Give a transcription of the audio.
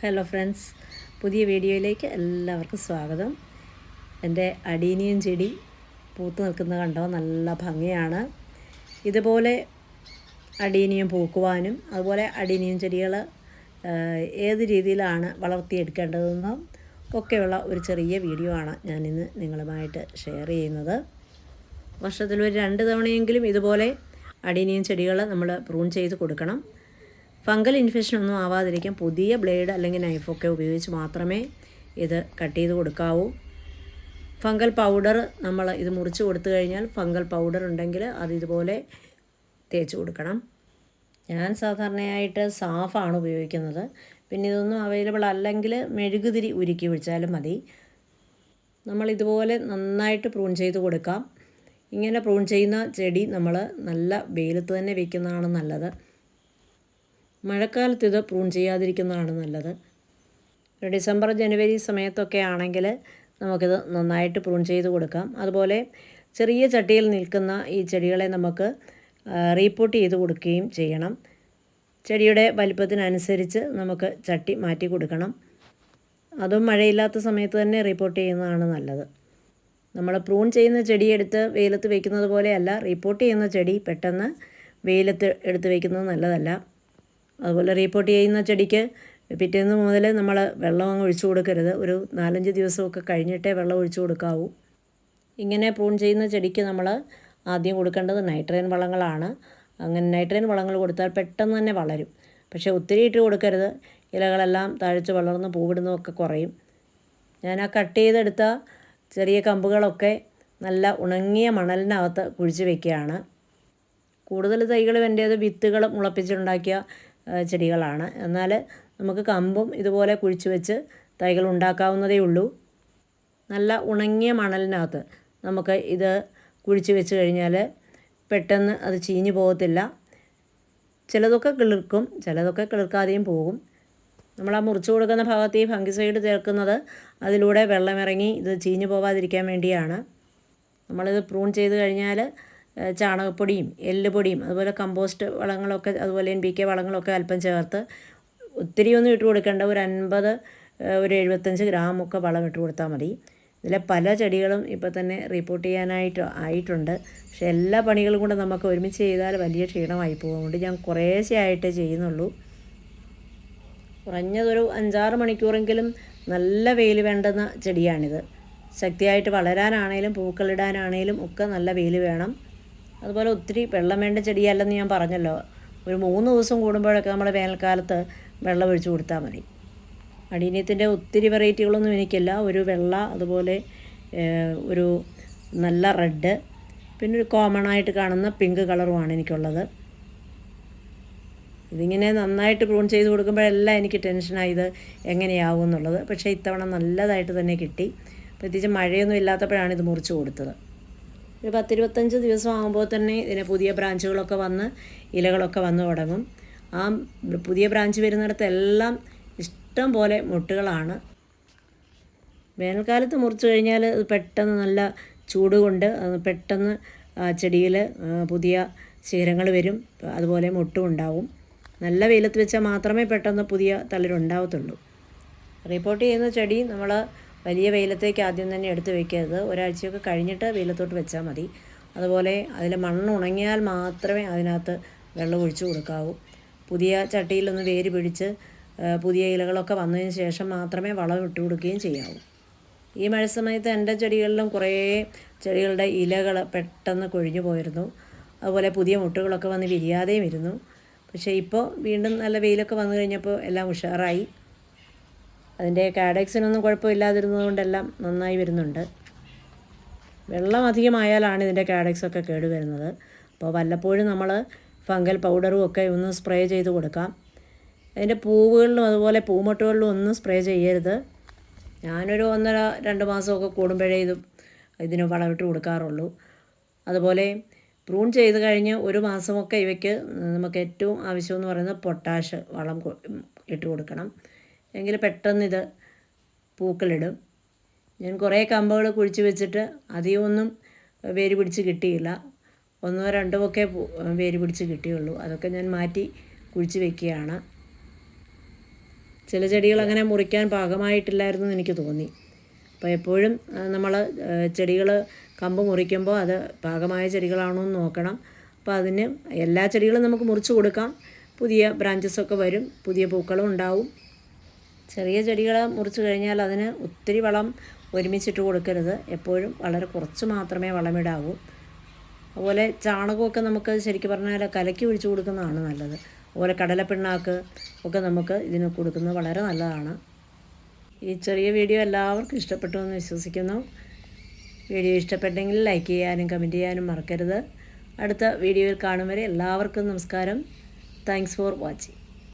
Hello friends പുതിയ വീഡിയോയിലേക്ക് എല്ലാവർക്കും സ്വാഗതം. എന്റെ അടീനിയും ചെടി പൂത്ത് നിൽക്കുന്നത് കണ്ടോ? നല്ല ഭംഗിയാണ്. ഇതുപോലെ അടീനിയം പൂക്കുവാനും അതുപോലെ അടീനിയം ചെടികൾ ഏത് രീതിയിലാണ് വളർത്തിയെടുക്കേണ്ടതെന്നും ഒക്കെയുള്ള ഒരു ചെറിയ വീഡിയോ ആണ് ഞാനിന്ന് നിങ്ങളുമായിട്ട് ഷെയർ ചെയ്യുന്നത്. വർഷത്തിൽ ഒരു രണ്ട് തവണയെങ്കിലും ഇതുപോലെ അടീനിയം ചെടികൾ നമ്മൾ പ്രൂൺ ചെയ്ത് കൊടുക്കണം. ഫംഗൽ ഇൻഫെക്ഷൻ ഒന്നും ആവാതിരിക്കാൻ പുതിയ ബ്ലേഡ് അല്ലെങ്കിൽ നൈഫൊക്കെ ഉപയോഗിച്ച് മാത്രമേ ഇത് കട്ട് ചെയ്ത് കൊടുക്കാവൂ. ഫംഗൽ പൗഡർ നമ്മൾ ഇത് മുറിച്ച് കൊടുത്തു കഴിഞ്ഞാൽ ഫംഗൽ പൗഡർ ഉണ്ടെങ്കിൽ അത് ഇതുപോലെ തേച്ച് കൊടുക്കണം. ഞാൻ സാധാരണയായിട്ട് സാഫാണ് ഉപയോഗിക്കുന്നത്. പിന്നെ ഇതൊന്നും അവൈലബിൾ അല്ലെങ്കിൽ മെഴുകുതിരി ഉരുക്കി വെച്ചാലും മതി. നമ്മൾ ഇതുപോലെ നന്നായിട്ട് പ്രൂൺ ചെയ്ത് കൊടുക്കാം. ഇങ്ങനെ പ്രൂൺ ചെയ്യുന്ന ചെടി നമ്മൾ നല്ല വെയിലത്ത് തന്നെ വയ്ക്കുന്നതാണ് നല്ലത്. മഴക്കാലത്ത് ഇത് പ്രൂൺ ചെയ്യാതിരിക്കുന്നതാണ് നല്ലത്. ഡിസംബർ ജനുവരി സമയത്തൊക്കെ ആണെങ്കിൽ നമുക്കിത് നന്നായിട്ട് പ്രൂൺ ചെയ്ത് കൊടുക്കാം. അതുപോലെ ചെറിയ ചട്ടിയിൽ നിൽക്കുന്ന ഈ ചെടികളെ നമുക്ക് റീപ്പോർട്ട് ചെയ്ത് കൊടുക്കുകയും ചെയ്യണം. ചെടിയുടെ വലിപ്പത്തിനനുസരിച്ച് നമുക്ക് ചട്ടി മാറ്റി കൊടുക്കണം. അതും മഴയില്ലാത്ത സമയത്ത് തന്നെ റിപ്പോർട്ട് ചെയ്യുന്നതാണ് നല്ലത്. നമ്മൾ പ്രൂൺ ചെയ്യുന്ന ചെടി എടുത്ത് വെയിലത്ത് വയ്ക്കുന്നത് പോലെയല്ല റിപ്പോർട്ട് ചെയ്യുന്ന ചെടി പെട്ടെന്ന് വെയിലത്ത് എടുത്ത് വയ്ക്കുന്നത് നല്ലതല്ല. അതുപോലെ റീപ്പോർട്ട് ചെയ്യുന്ന ചെടിക്ക് പിറ്റേന്ന് മുതൽ നമ്മൾ വെള്ളം അങ്ങ് ഒഴിച്ചു കൊടുക്കരുത്. ഒരു നാലഞ്ച് ദിവസമൊക്കെ കഴിഞ്ഞിട്ടേ വെള്ളം ഒഴിച്ചു കൊടുക്കാവൂ. ഇങ്ങനെ പ്രൂൺ ചെയ്യുന്ന ചെടിക്ക് നമ്മൾ ആദ്യം കൊടുക്കേണ്ടത് നൈട്രജൻ വളങ്ങളാണ്. അങ്ങനെ നൈട്രജൻ വളങ്ങൾ കൊടുത്താൽ പെട്ടെന്ന് തന്നെ വളരും. പക്ഷേ ഒത്തിരി ഇട്ട് കൊടുക്കരുത്. ഇലകളെല്ലാം താഴ്ച വളർന്ന് പൂവിടുന്നതൊക്കെ കുറയും. ഞാൻ ആ കട്ട് ചെയ്തെടുത്ത ചെറിയ കമ്പുകളൊക്കെ നല്ല ഉണങ്ങിയ മണലിനകത്ത് കുഴിച്ച് വെക്കുകയാണ്. കൂടുതൽ തൈകൾ വേണ്ടത് വിത്തുകൾ മുളപ്പിച്ചുണ്ടാക്കിയ ചെടികളാണ്. എന്നാൽ നമുക്ക് കമ്പും ഇതുപോലെ കുഴിച്ച് വെച്ച് തൈകൾ ഉണ്ടാക്കാവുന്നതേ ഉള്ളൂ. നല്ല ഉണങ്ങിയ മണലിനകത്ത് നമുക്ക് ഇത് കുഴിച്ച് വെച്ച് കഴിഞ്ഞാൽ പെട്ടെന്ന് അത് ചീഞ്ഞു പോകത്തില്ല. ചിലതൊക്കെ കിളിർക്കും ചിലതൊക്കെ കിളിർക്കാതെയും പോകും. നമ്മൾ ആ മുറിച്ചു കൊടുക്കുന്ന ഭാഗത്ത് ഈ ഫംഗിസൈഡ് ചേർക്കുന്നത് അതിലൂടെ വെള്ളമിറങ്ങി ഇത് ചീഞ്ഞു പോവാതിരിക്കാൻ വേണ്ടിയാണ്. നമ്മളിത് പ്രൂൺ ചെയ്ത് കഴിഞ്ഞാൽ ചാണകപ്പൊടിയും എല്ലുപൊടിയും അതുപോലെ കമ്പോസ്റ്റ് വളങ്ങളൊക്കെ അതുപോലെ എൻ പി കെ വളങ്ങളൊക്കെ അല്പം ചേർത്ത് ഒത്തിരി ഒന്നും ഇട്ട് കൊടുക്കേണ്ട. ഒരു അൻപത് ഒരു എഴുപത്തഞ്ച് ഗ്രാമൊക്കെ വളം ഇട്ട് കൊടുത്താൽ മതി. ഇതിലെ പല ചെടികളും ഇപ്പോൾ തന്നെ റിപ്പോർട്ട് ചെയ്യാനായിട്ട് ആയിട്ടുണ്ട്. പക്ഷേ എല്ലാ പണികളും കൂടെ നമുക്ക് ഒരുമിച്ച് ചെയ്താൽ വലിയ ക്ഷീണമായി പോകുന്നുണ്ട് ഞാൻ കുറേശ്ശെ ആയിട്ടേ ചെയ്യുന്നുള്ളൂ. കുറഞ്ഞതൊരു അഞ്ചാറ് മണിക്കൂറെങ്കിലും നല്ല വെയിൽ വേണ്ടുന്ന ചെടിയാണിത്. ശക്തിയായിട്ട് വളരാനാണേലും പൂക്കളിടാനാണേലും ഒക്കെ നല്ല വെയിൽ വേണം. അതുപോലെ ഒത്തിരി വെള്ളം വേണ്ട ചെടിയല്ലെന്ന് ഞാൻ പറഞ്ഞല്ലോ. ഒരു മൂന്ന് ദിവസം കൂടുമ്പോഴൊക്കെ നമ്മൾ വേനൽക്കാലത്ത് വെള്ളം ഒഴിച്ചു കൊടുത്താൽ മതി. അടീനിയത്തിന്റെ ഒത്തിരി വെറൈറ്റികളൊന്നും എനിക്കില്ല. ഒരു വെള്ള അതുപോലെ ഒരു നല്ല റെഡ് പിന്നെ ഒരു കോമൺ ആയിട്ട് കാണുന്ന പിങ്ക് കളറുമാണ് എനിക്കുള്ളത്. ഇതിങ്ങനെ നന്നായിട്ട് പ്രൂൺ ചെയ്ത് കൊടുക്കുമ്പോഴെല്ലാം എനിക്ക് ടെൻഷനായി ഇത് എങ്ങനെയാവും എന്നുള്ളത് പക്ഷേ ഇത്തവണ നല്ലതായിട്ട് തന്നെ കിട്ടി. പ്രത്യേകിച്ച് മഴയൊന്നും ഇല്ലാത്തപ്പോഴാണ് ഇത് മുറിച്ച് കൊടുത്തത്. ഒരു പത്തിരുപത്തഞ്ച് ദിവസം ആകുമ്പോൾ തന്നെ ഇതിന് പുതിയ ബ്രാഞ്ചുകളൊക്കെ വന്ന് ഇലകളൊക്കെ വന്നു തുടങ്ങും. ആ പുതിയ ബ്രാഞ്ച് വരുന്നിടത്തെല്ലാം ഇഷ്ടം പോലെ മുട്ടുകളാണ്. വേനൽക്കാലത്ത് മുറിച്ച് കഴിഞ്ഞാൽ പെട്ടെന്ന് നല്ല ചൂട് കൊണ്ട് പെട്ടെന്ന് ചെടിയിൽ പുതിയ ശിഖരങ്ങൾ വരും. അതുപോലെ മുട്ടും ഉണ്ടാവും. നല്ല വെയിലത്ത് വെച്ചാൽ മാത്രമേ പെട്ടെന്ന് പുതിയ തളിരുണ്ടാവത്തുള്ളൂ. റിപ്പോർട്ട് ചെയ്യുന്ന ചെടി നമ്മൾ വലിയ വെയിലത്തേക്ക് ആദ്യം തന്നെ എടുത്ത് വെക്കരുത്. ഒരാഴ്ചയൊക്കെ കഴിഞ്ഞിട്ട് വെയിലത്തോട്ട് വെച്ചാൽ മതി. അതുപോലെ അതിൽ മണ്ണ് ഉണങ്ങിയാൽ മാത്രമേ അതിനകത്ത് വെള്ളം ഒഴിച്ചു കൊടുക്കാവൂ. പുതിയ ചട്ടിയിലൊന്ന് വേര് പിടിച്ച് പുതിയ ഇലകളൊക്കെ വന്നതിന് ശേഷം മാത്രമേ വളം ഇട്ട് കൊടുക്കുകയും ചെയ്യാവൂ. ഈ മഴ സമയത്ത് എന്റെ ചെടികളിലും കുറേ ചെടികളുടെ ഇലകൾ പെട്ടെന്ന് കൊഴിഞ്ഞു പോയിരുന്നു. അതുപോലെ പുതിയ മുട്ടുകളൊക്കെ വന്ന് വിരിയാതെയും ഇരുന്നു. പക്ഷേ ഇപ്പോൾ വീണ്ടും നല്ല വെയിലൊക്കെ വന്നു കഴിഞ്ഞപ്പോൾ എല്ലാം ഉഷാറായി. അതിന്റെ കാഡക്സിനൊന്നും കുഴപ്പമില്ലാതിരുന്നത് കൊണ്ടെല്ലാം നന്നായി വരുന്നുണ്ട്. വെള്ളം അധികമായാലാണ് ഇതിന്റെ കാഡക്സൊക്കെ കേടുവരുന്നത്. അപ്പോൾ വല്ലപ്പോഴും നമ്മൾ ഫംഗൽ പൗഡറും ഒക്കെ ഒന്ന് സ്പ്രേ ചെയ്ത് കൊടുക്കാം. അതിന്റെ പൂവുകളിലും അതുപോലെ പൂമൊട്ടുകളിലും ഒന്നും സ്പ്രേ ചെയ്യരുത്. ഞാനൊരു ഒന്നര രണ്ട് മാസമൊക്കെ കൂടുമ്പോഴേ ഇത് ഇതിന് വളമിട്ട് കൊടുക്കാറുള്ളൂ. അതുപോലെ പ്രൂൺ ചെയ്ത് കഴിഞ്ഞ് ഒരു മാസമൊക്കെ ഇവയ്ക്ക് നമുക്ക് ഏറ്റവും ആവശ്യമെന്ന് പറയുന്നത് പൊട്ടാഷ് വളം ഇട്ട് കൊടുക്കണം. എങ്കിൽ പെട്ടെന്ന് ഇത് പൂക്കളിടും. ഞാൻ കുറേ കമ്പുകൾ കുഴിച്ച് വെച്ചിട്ട് അധികമൊന്നും വേര് പിടിച്ച് കിട്ടിയില്ല. ഒന്നോ രണ്ടോ ഒക്കെ വേര് പിടിച്ച് കിട്ടിയുള്ളൂ. അതൊക്കെ ഞാൻ മാറ്റി കുഴിച്ച് വെക്കുകയാണ്. ചില ചെടികൾ അങ്ങനെ മുറിക്കാൻ പാകമായിട്ടില്ലായിരുന്നു എനിക്ക് തോന്നി. അപ്പോൾ എപ്പോഴും നമ്മൾ ചെടികൾ കമ്പ് മുറിക്കുമ്പോൾ അത് പാകമായ ചെടികളാണോ എന്ന് നോക്കണം. അപ്പോൾ അതിന് എല്ലാ ചെടികളും നമുക്ക് മുറിച്ച് കൊടുക്കാം. പുതിയ ബ്രാഞ്ചസൊക്കെ വരും. പുതിയ പൂക്കളും ഉണ്ടാവും. ചെറിയ ചെടികൾ മുറിച്ച് കഴിഞ്ഞാൽ അതിന് ഒത്തിരി വളം ഒരുമിച്ചിട്ട് കൊടുക്കരുത്. എപ്പോഴും വളരെ കുറച്ച് മാത്രമേ വളമിടാവൂ. അതുപോലെ ചാണകമൊക്കെ നമുക്ക് ശരിക്കും പറഞ്ഞാൽ കലക്കി ഒഴിച്ചു കൊടുക്കുന്നതാണ് നല്ലത്. അതുപോലെ കടലപ്പിണ്ണാക്ക് ഒക്കെ നമുക്ക് ഇതിന് കൊടുക്കുന്നത് വളരെ നല്ലതാണ്. ഈ ചെറിയ വീഡിയോ എല്ലാവർക്കും ഇഷ്ടപ്പെട്ടു എന്ന് വിശ്വസിക്കുന്നു. വീഡിയോ ഇഷ്ടപ്പെട്ടെങ്കിൽ ലൈക്ക് ചെയ്യാനും കമന്റ് ചെയ്യാനും മറക്കരുത്. അടുത്ത വീഡിയോയിൽ കാണും വരെ എല്ലാവർക്കും നമസ്കാരം. Thanks for watching